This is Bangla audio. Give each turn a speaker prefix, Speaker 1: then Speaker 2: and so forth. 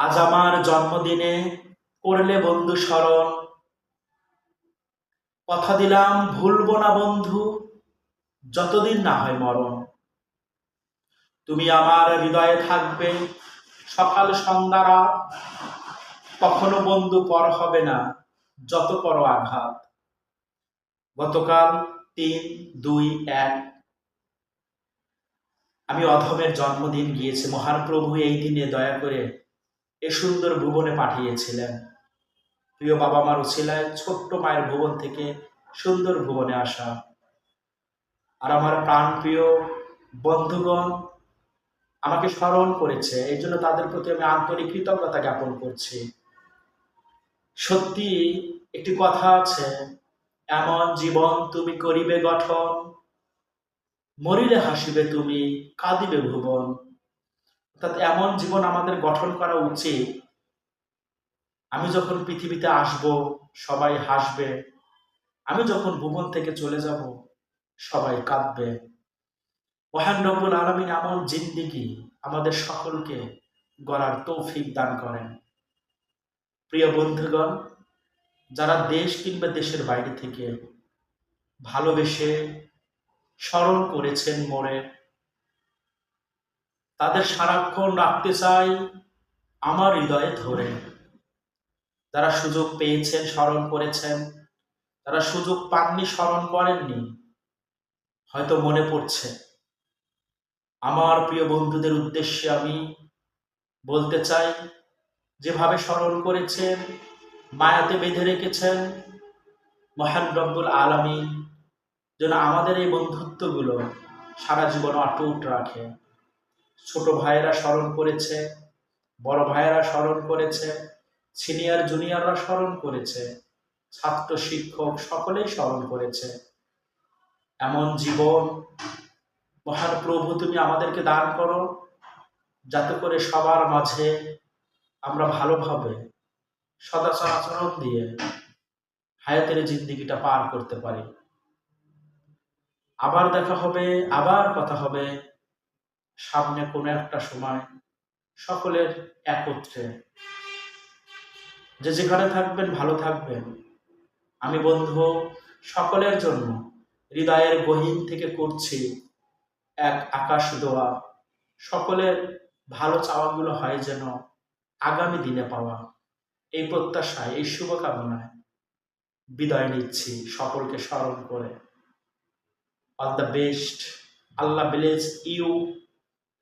Speaker 1: আজ আমার জন্মদিনে করলে বন্ধু স্মরণ। কথা দিলাম, ভুলবো না বন্ধু, যতদিন না হয় মরণ। তুমি আমার হৃদয়ে থাকবে সকাল সন্ধ্যা রাত। কখনো বন্ধু পর হবে না, যত পর আঘাত। গতকাল তিন, দুই, এক। আমি অধমের জন্মদিন গিয়েছি। মহান প্রভু এই দিনে দয়া করে এ সুন্দর ভুবনে পাঠিয়েছিলেন। প্রিয় বাবা মার উছিলায় ছোট্ট মায়ের ভুবন থেকে সুন্দর ভুবনে আসা। আর আমার প্রাণপ্রিয় বন্ধুগণ আমাকে স্মরণ করেছে, এই জন্য তাদের প্রতি আমি আন্তরিক কৃতজ্ঞতা জ্ঞাপন করছি। সত্যি একটি কথা আছে, এমন জীবন তুমি করিবে গঠন, মরিলে হাসিবে তুমি, কাঁদিবে ভুবন। অর্থাৎ এমন জীবন আমাদের গঠন করা উচিত। আমি যখন পৃথিবীতে আসব, সবাই হাসবে। আমি যখন ভুবন থেকে চলে যাব, সবাই কাঁদবে। মহান রব্বুল আলমিন এমন জিন্দিগি আমাদের সকলকে গড়ার তৌফিক দান করেন। প্রিয় বন্ধুগণ, যারা দেশ কিংবা দেশের বাইরে থেকে ভালোবেসে স্মরণ করেছেন মোড়ে তাদের সারাক্ষণ রাখতে চাই আমার হৃদয়ে ধরে। যারা সুযোগ পেয়েছেন, স্মরণ করেছেন তারা সুযোগ পাননি, স্মরণ করেননি, হয়তো মনে পড়ছে। আমার প্রিয় বন্ধুদের উদ্দেশ্যে আমি বলতে চাই, যেভাবে স্মরণ করেছেন, মায়াতে বেঁধে রেখেছেন, মহান রব্বুল আলমী যেন আমাদের এই বন্ধুত্বগুলো সারা জীবন অটুট রাখে। ছোট ভাইয়েরা স্মরণ করেছে, বড় ভাইয়েরা স্মরণ করেছে, সিনিয়র, জুনিয়ররা স্মরণ করেছে, ছাত্র, শিক্ষক সকলেই স্মরণ করেছে। এমন জীবন, মহান প্রভু তুমি আমাদেরকে দান করো, যাতে করে সবার মাঝে আমরা ভালোভাবে সদাচার আচরণ দিয়ে হায়াতের জিন্দিগিটা পার করতে পারি। আবার দেখা হবে, আবার কথা হবে। সামনে কোনো একটা সময় সকলের একত্রে। যে যেখানে থাকবেন, ভালো থাকবেন। আমি বন্ধু, সকলের জন্য হৃদয়ের গহীন থেকে করছি এক আকাশ দোয়া। সকলের ভালো চাওয়াগুলো হয় যেন আগামী দিনে পাওয়া। এই প্রত্যাশায়, এই শুভকামনায় বিদায় নিচ্ছি সকলকে স্মরণ করে। অল দ্য বেস্ট আল্লাহ ব্লেস ইউ